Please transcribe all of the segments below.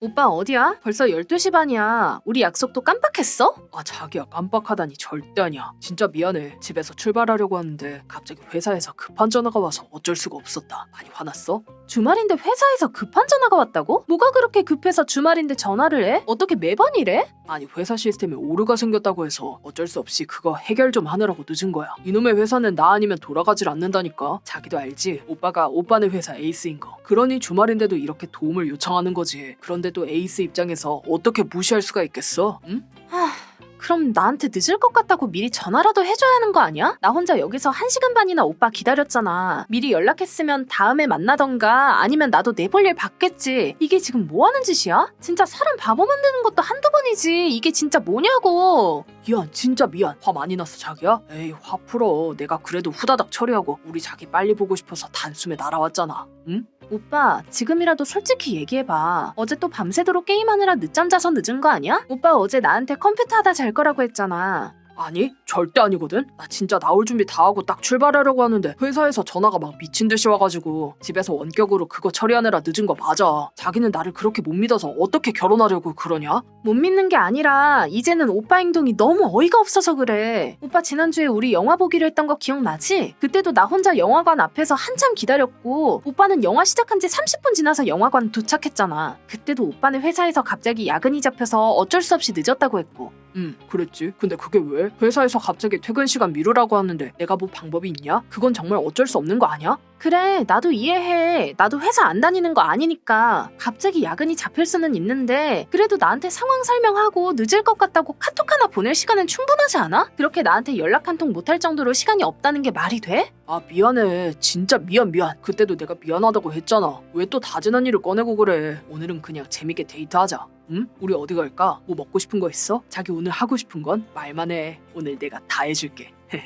오빠 어디야? 벌써 12시 반이야. 우리 약속도 깜빡했어? 아 자기야 깜빡하다니 절대 아니야 진짜 미안해 집에서 출발하려고 하는데 갑자기 회사에서 급한 전화가 와서 어쩔 수가 없었다 많이 화났어? 주말인데 회사에서 급한 전화가 왔다고? 뭐가 그렇게 급해서 주말인데 전화를 해? 어떻게 매번 이래? 아니 회사 시스템에 오류가 생겼다고 해서 어쩔 수 없이 그거 해결 좀 하느라고 늦은 거야 이놈의 회사는 나 아니면 돌아가질 않는다니까 자기도 알지 오빠가 오빠네 회사 에이스인 거 그러니 주말인데도 이렇게 도움을 요청하는 거지 그런데 도 에이스 입장에서 어떻게 무시할 수가 있겠어? 응? 하... 그럼 나한테 늦을 것 같다고 미리 전화라도 해줘야 하는 거 아니야? 나 혼자 여기서 1시간 반이나 오빠 기다렸잖아. 미리 연락했으면 다음에 만나던가 아니면 나도 내 볼 일 봤겠지. 이게 지금 뭐 하는 짓이야? 진짜 사람 바보 만드는 것도 한두 번이지. 이게 진짜 뭐냐고. 미안 진짜 미안 화 많이 났어 자기야? 에이 화 풀어 내가 그래도 후다닥 처리하고 우리 자기 빨리 보고 싶어서 단숨에 날아왔잖아 응? 오빠, 지금이라도 솔직히 얘기해봐. 어제 또 밤새도록 게임하느라 늦잠 자서 늦은 거 아니야? 오빠 어제 나한테 컴퓨터 하다 잘 거라고 했잖아. 아니 절대 아니거든 나 진짜 나올 준비 다 하고 딱 출발하려고 하는데 회사에서 전화가 막 미친 듯이 와가지고 집에서 원격으로 그거 처리하느라 늦은 거 맞아 자기는 나를 그렇게 못 믿어서 어떻게 결혼하려고 그러냐? 못 믿는 게 아니라 이제는 오빠 행동이 너무 어이가 없어서 그래. 오빠 지난주에 우리 영화 보기로 했던 거 기억나지? 그때도 나 혼자 영화관 앞에서 한참 기다렸고 오빠는 영화 시작한 지 30분 지나서 영화관 도착했잖아. 그때도 오빠는 회사에서 갑자기 야근이 잡혀서 어쩔 수 없이 늦었다고 했고 응 그랬지 근데 그게 왜? 회사에서 갑자기 퇴근 시간 미루라고 하는데 내가 뭐 방법이 있냐? 그건 정말 어쩔 수 없는 거 아니야? 그래, 나도 이해해. 나도 회사 안 다니는 거 아니니까. 갑자기 야근이 잡힐 수는 있는데, 그래도 나한테 상황 설명하고 늦을 것 같다고 카톡 하나 보낼 시간은 충분하지 않아? 그렇게 나한테 연락 한 통 못할 정도로 시간이 없다는 게 말이 돼? 아 미안해 진짜 미안 미안 그때도 내가 미안하다고 했잖아 왜 또 다진한 일을 꺼내고 그래 오늘은 그냥 재밌게 데이트하자 응? 우리 어디 갈까? 뭐 먹고 싶은 거 있어? 자기 오늘 하고 싶은 건 말만 해 오늘 내가 다 해줄게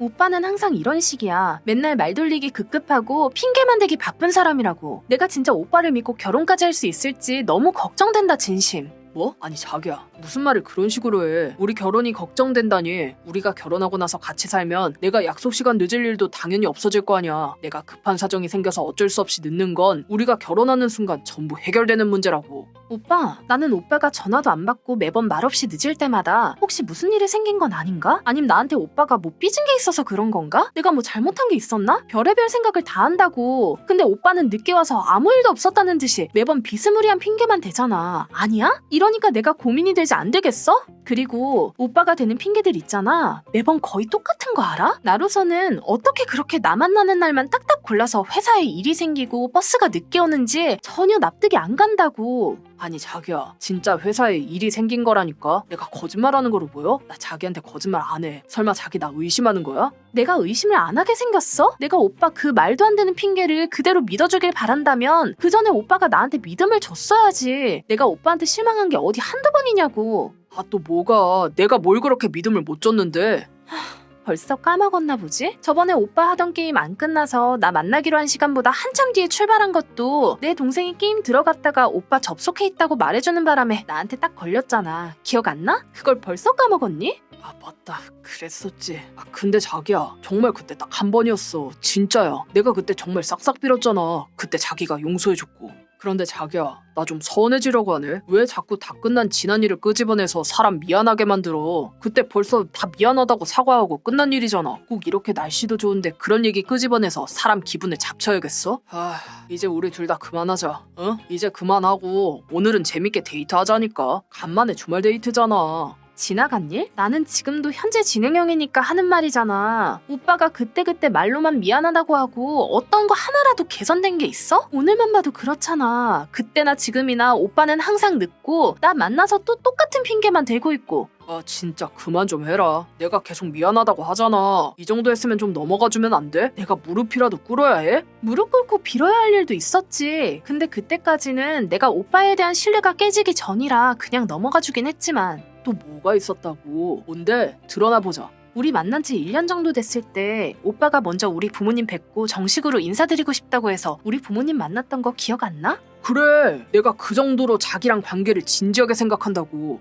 오빠는 항상 이런 식이야. 맨날 말 돌리기 급급하고 핑계만 대기 바쁜 사람이라고. 내가 진짜 오빠를 믿고 결혼까지 할 수 있을지 너무 걱정된다, 진심. 뭐? 아니 자기야 무슨 말을 그런 식으로 해 우리 결혼이 걱정된다니 우리가 결혼하고 나서 같이 살면 내가 약속 시간 늦을 일도 당연히 없어질 거 아니야 내가 급한 사정이 생겨서 어쩔 수 없이 늦는 건 우리가 결혼하는 순간 전부 해결되는 문제라고 오빠, 나는 오빠가 전화도 안 받고 매번 말없이 늦을 때마다 혹시 무슨 일이 생긴 건 아닌가? 아님 나한테 오빠가 뭐 삐진 게 있어서 그런 건가? 내가 뭐 잘못한 게 있었나? 별의별 생각을 다 한다고. 근데 오빠는 늦게 와서 아무 일도 없었다는 듯이 매번 비스무리한 핑계만 대잖아. 아니야? 이러니까 내가 고민이 되지 안 되겠어? 그리고 오빠가 되는 핑계들 있잖아. 매번 거의 똑같은 거 알아? 나로서는 어떻게 그렇게 나 만나는 날만 딱딱 골라서 회사에 일이 생기고 버스가 늦게 오는지 전혀 납득이 안 간다고. 아니 자기야 진짜 회사에 일이 생긴 거라니까 내가 거짓말하는 거로 보여? 나 자기한테 거짓말 안 해 설마 자기 나 의심하는 거야? 내가 의심을 안 하게 생겼어? 내가 오빠 그 말도 안 되는 핑계를 그대로 믿어주길 바란다면 그 전에 오빠가 나한테 믿음을 줬어야지. 내가 오빠한테 실망한 게 어디 한두 번이냐고. 아 또 뭐가 내가 뭘 그렇게 믿음을 못 줬는데 벌써 까먹었나 보지? 저번에 오빠 하던 게임 안 끝나서 나 만나기로 한 시간보다 한참 뒤에 출발한 것도 내 동생이 게임 들어갔다가 오빠 접속해 있다고 말해주는 바람에 나한테 딱 걸렸잖아. 기억 안 나? 그걸 벌써 까먹었니? 아 맞다 그랬었지 아 근데 자기야 정말 그때 딱 한 번이었어 진짜야 내가 그때 정말 싹싹 빌었잖아 그때 자기가 용서해줬고 그런데 자기야 나 좀 서운해지려고 하네. 왜 자꾸 다 끝난 지난 일을 끄집어내서 사람 미안하게 만들어? 그때 벌써 다 미안하다고 사과하고 끝난 일이잖아. 꼭 이렇게 날씨도 좋은데 그런 얘기 끄집어내서 사람 기분을 잡쳐야겠어? 아 이제 우리 둘 다 그만하자. 어? 이제 그만하고 오늘은 재밌게 데이트하자니까 간만에 주말 데이트잖아 지나간 일? 나는 지금도 현재 진행형이니까 하는 말이잖아. 오빠가 그때그때 말로만 미안하다고 하고 어떤 거 하나라도 개선된 게 있어? 오늘만 봐도 그렇잖아. 그때나 지금이나 오빠는 항상 늦고 나 만나서 또 똑같은 핑계만 대고 있고 아 진짜 그만 좀 해라 내가 계속 미안하다고 하잖아 이 정도 했으면 좀 넘어가 주면 안 돼? 내가 무릎이라도 꿇어야 해? 무릎 꿇고 빌어야 할 일도 있었지. 근데 그때까지는 내가 오빠에 대한 신뢰가 깨지기 전이라 그냥 넘어가 주긴 했지만 또 뭐가 있었다고 뭔데? 드러나 보자 우리 만난 지 1년 정도 됐을 때 오빠가 먼저 우리 부모님 뵙고 정식으로 인사드리고 싶다고 해서 우리 부모님 만났던 거 기억 안 나? 그래 내가 그 정도로 자기랑 관계를 진지하게 생각한다고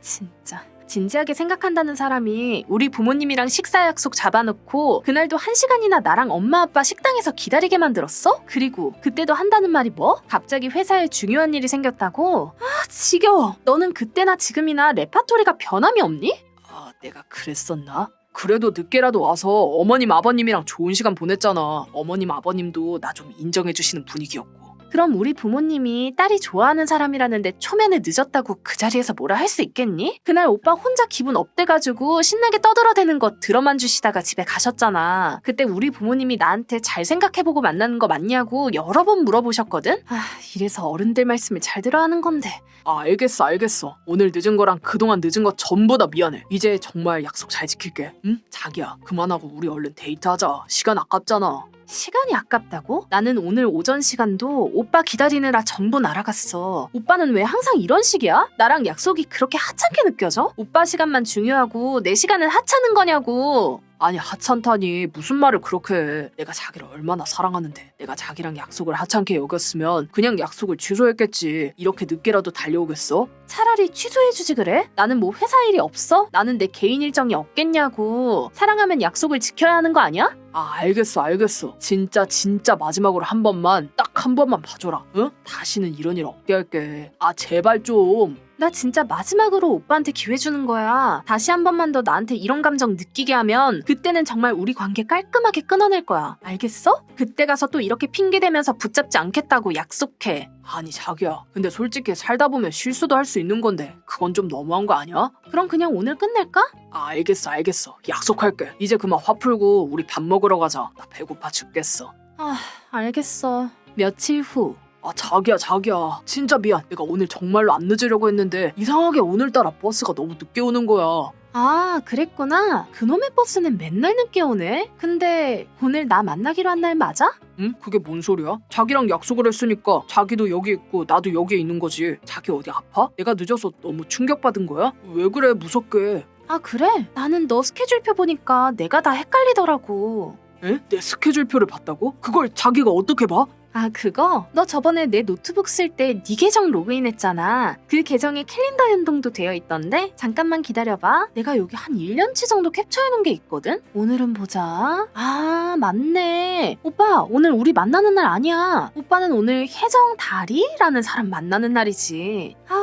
진짜 진지하게 생각한다는 사람이 우리 부모님이랑 식사 약속 잡아놓고 그날도 한 시간이나 나랑 엄마 아빠 식당에서 기다리게 만들었어? 그리고 그때도 한다는 말이 뭐? 갑자기 회사에 중요한 일이 생겼다고? 아 지겨워. 너는 그때나 지금이나 레파토리가 변함이 없니? 아, 내가 그랬었나? 그래도 늦게라도 와서 어머님 아버님이랑 좋은 시간 보냈잖아. 어머님 아버님도 나 좀 인정해 주시는 분위기였고. 그럼 우리 부모님이 딸이 좋아하는 사람이라는데 초면에 늦었다고 그 자리에서 뭐라 할 수 있겠니? 그날 오빠 혼자 기분 업돼가지고 신나게 떠들어대는 거 들어만 주시다가 집에 가셨잖아. 그때 우리 부모님이 나한테 잘 생각해보고 만나는 거 맞냐고 여러 번 물어보셨거든? 아, 이래서 어른들 말씀을 잘 들어야 하는 건데. 아, 알겠어, 알겠어. 오늘 늦은 거랑 그동안 늦은 거 전부 다 미안해. 이제 정말 약속 잘 지킬게. 응? 자기야, 그만하고 우리 얼른 데이트하자. 시간 아깝잖아. 시간이 아깝다고? 나는 오늘 오전 시간도 오빠 기다리느라 전부 날아갔어. 오빠는 왜 항상 이런 식이야? 나랑 약속이 그렇게 하찮게 느껴져? 오빠 시간만 중요하고 내 시간은 하찮은 거냐고. 아니 하찮다니 무슨 말을 그렇게 해. 내가 자기를 얼마나 사랑하는데 내가 자기랑 약속을 하찮게 여겼으면 그냥 약속을 취소했겠지. 이렇게 늦게라도 달려오겠어? 차라리 취소해주지 그래? 나는 뭐 회사 일이 없어? 나는 내 개인 일정이 없겠냐고. 사랑하면 약속을 지켜야 하는 거 아니야? 아 알겠어 알겠어. 진짜 진짜 마지막으로 한 번만 딱 한 번만 봐줘라. 응? 다시는 이런 일 없게 할게. 아 제발 좀. 나 진짜 마지막으로 오빠한테 기회 주는 거야. 다시 한 번만 더 나한테 이런 감정 느끼게 하면 그때는 정말 우리 관계 깔끔하게 끊어낼 거야. 알겠어? 그때 가서 또 이렇게 핑계대면서 붙잡지 않겠다고 약속해. 아니 자기야. 근데 솔직히 살다 보면 실수도 할 수 있는 건데 그건 좀 너무한 거 아니야? 그럼 그냥 오늘 끝낼까? 아 알겠어 알겠어. 약속할게. 이제 그만 화 풀고 우리 밥 먹으러 가자. 나 배고파 죽겠어. 아, 알겠어. 며칠 후. 아 자기야 자기야 진짜 미안 내가 오늘 정말로 안 늦으려고 했는데 이상하게 오늘따라 버스가 너무 늦게 오는 거야 아, 그랬구나. 그놈의 버스는 맨날 늦게 오네. 근데 오늘 나 만나기로 한 날 맞아? 응? 그게 뭔 소리야? 자기랑 약속을 했으니까 자기도 여기 있고 나도 여기에 있는 거지 자기 어디 아파? 내가 늦어서 너무 충격받은 거야? 왜 그래 무섭게 아, 그래? 나는 너 스케줄표 보니까 내가 다 헷갈리더라고. 에? 내 스케줄표를 봤다고? 그걸 자기가 어떻게 봐? 아, 그거? 너 저번에 내 노트북 쓸 때 네 계정 로그인했잖아. 그 계정에 캘린더 연동도 되어 있던데? 잠깐만 기다려봐. 내가 여기 한 1년치 정도 캡처해놓은 게 있거든? 오늘은 보자. 아, 맞네. 오빠, 오늘 우리 만나는 날 아니야. 오빠는 오늘 혜정 다리라는 사람 만나는 날이지. 아우,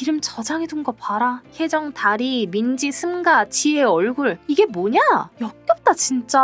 이름 저장해둔 거 봐라. 혜정 다리, 민지 승가, 지혜 얼굴. 이게 뭐냐? 역겹다, 진짜.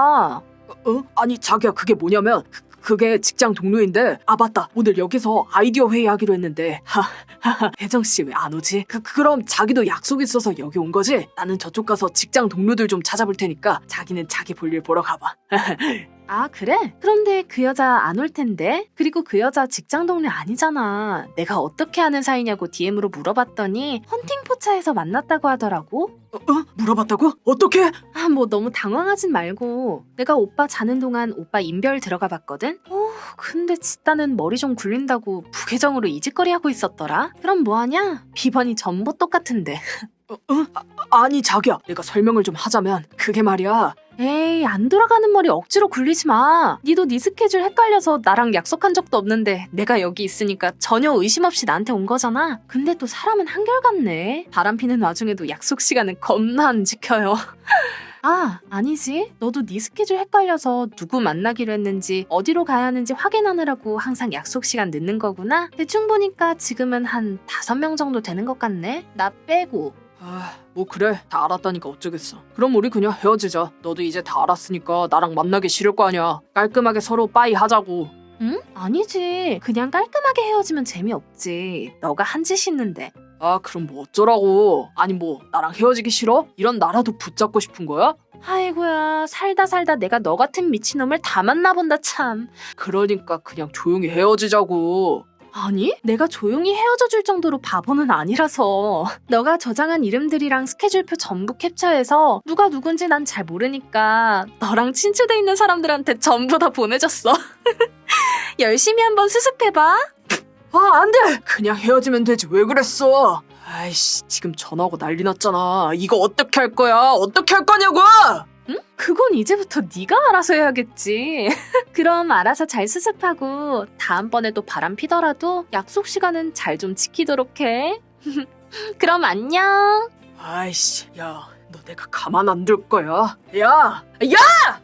어? 아니 자기야 그게 뭐냐면 그- 그게 직장 동료인데 아 맞다 오늘 여기서 아이디어 회의하기로 했는데 하하하 혜정 씨 왜 안 오지? 그 그럼 자기도 약속 있어서 여기 온 거지? 나는 저쪽 가서 직장 동료들 좀 찾아볼 테니까 자기는 자기 볼일 보러 가봐 아, 그래? 그런데 그 여자 안 올 텐데? 그리고 그 여자 직장 동료 아니잖아. 내가 어떻게 아는 사이냐고 DM으로 물어봤더니 헌팅 포차에서 만났다고 하더라고. 어? 어? 물어봤다고? 어떻게? 아, 뭐 너무 당황하진 말고. 내가 오빠 자는 동안 오빠 인별 들어가 봤거든? 오, 근데 짓다는 머리 좀 굴린다고 부계정으로 이짓거리 하고 있었더라? 그럼 뭐하냐? 비번이 전부 똑같은데. 어? 어? 아, 아니 자기야 내가 설명을 좀 하자면 그게 말이야 에이, 안 돌아가는 머리 억지로 굴리지 마. 니도 네 스케줄 헷갈려서 나랑 약속한 적도 없는데 내가 여기 있으니까 전혀 의심 없이 나한테 온 거잖아. 근데 또 사람은 한결같네. 바람 피는 와중에도 약속 시간은 겁나 안 지켜요. 아, 아니지. 너도 네 스케줄 헷갈려서 누구 만나기로 했는지 어디로 가야 하는지 확인하느라고 항상 약속 시간 늦는 거구나. 대충 보니까 지금은 한 다섯 명 정도 되는 것 같네. 나 빼고. 아, 뭐 그래 다 알았다니까 어쩌겠어 그럼 우리 그냥 헤어지자 너도 이제 다 알았으니까 나랑 만나기 싫을 거 아니야 깔끔하게 서로 빠이 하자고 응? 아니지. 그냥 깔끔하게 헤어지면 재미없지. 너가 한 짓 있는데. 아 그럼 뭐 어쩌라고 아니 뭐 나랑 헤어지기 싫어? 이런 나라도 붙잡고 싶은 거야? 아이고야, 살다 살다 내가 너 같은 미친놈을 다 만나본다 참. 그러니까 그냥 조용히 헤어지자고 아니, 내가 조용히 헤어져 줄 정도로 바보는 아니라서. 너가 저장한 이름들이랑 스케줄표 전부 캡처해서 누가 누군지 난 잘 모르니까 너랑 친추돼 있는 사람들한테 전부 다 보내줬어. 열심히 한번 수습해봐. 아 안 돼 그냥 헤어지면 되지 왜 그랬어 아이씨 지금 전화오고 난리 났잖아 이거 어떻게 할 거야 어떻게 할 거냐고 응? 그건 이제부터 네가 알아서 해야겠지. 그럼 알아서 잘 수습하고 다음번에 또 바람 피더라도 약속 시간은 잘 좀 지키도록 해. 그럼 안녕. 아이씨, 야, 너 내가 가만 안 둘 거야. 야, 야!